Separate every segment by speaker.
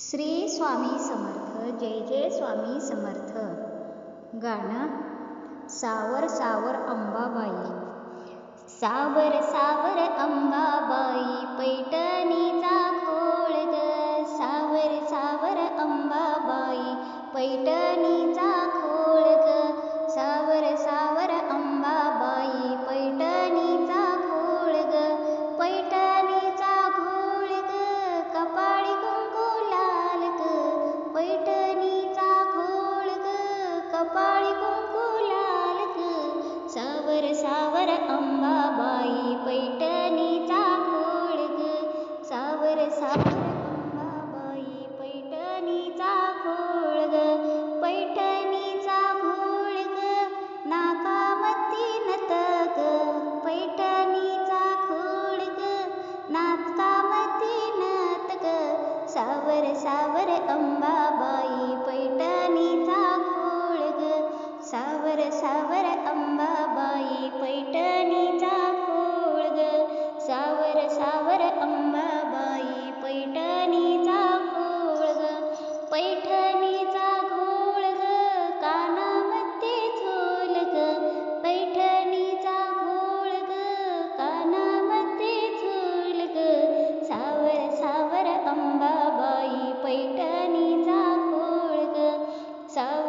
Speaker 1: श्री स्वामी समर्थ जय जय स्वामी समर्थ. गाणं सावर सावर अंबाबाई. सावर सावर अंबाबाई पैठणी सावर अंबाबाई पैठणीचा खोळ ग सावर सावर अंबाबाई पैठणीचा खोळ ग पैठणीचा घोळ ग नाकामती नतक ग पैठणीचा खोळ ग नाकामती नतक ग सावर सावर अंबाबाई पैठणी सावर सावर अंबाबाई पैठणीचा कोळग सावर सावर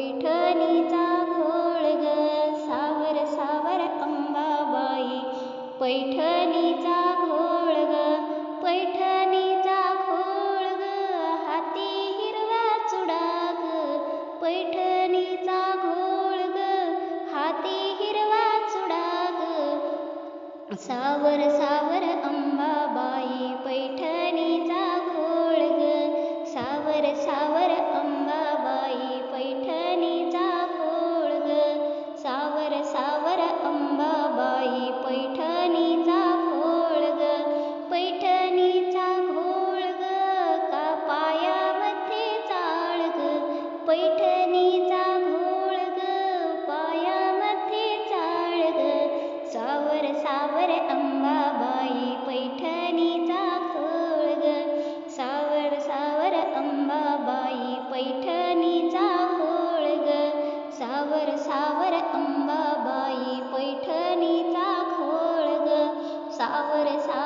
Speaker 1: पैठणीचा घोळ ग सावर सावर अंबाबाई. पैठणीचा घोळ ग पैठणीचा घोळ ग हाती हिरवा चुडा ग. पैठणीचा घोळ ग हाती हिरवा चुडा ग. सावर सावर अंबाबाई पैठणीचा घोळ ग सावर सावर सावर सावर अंबाबाई पैठणीचा घोळ ग पैठणीचा घोळ ग का पायामध्ये चाळ ग पैठणीचा घोळ ग पायामध्ये चाळ ग सावर सावर अंबाबाई पैठणीचा घोळ ग सावर सावर अंबाबाई पैठणीचा घोळ ग सावर सावर அவர் சா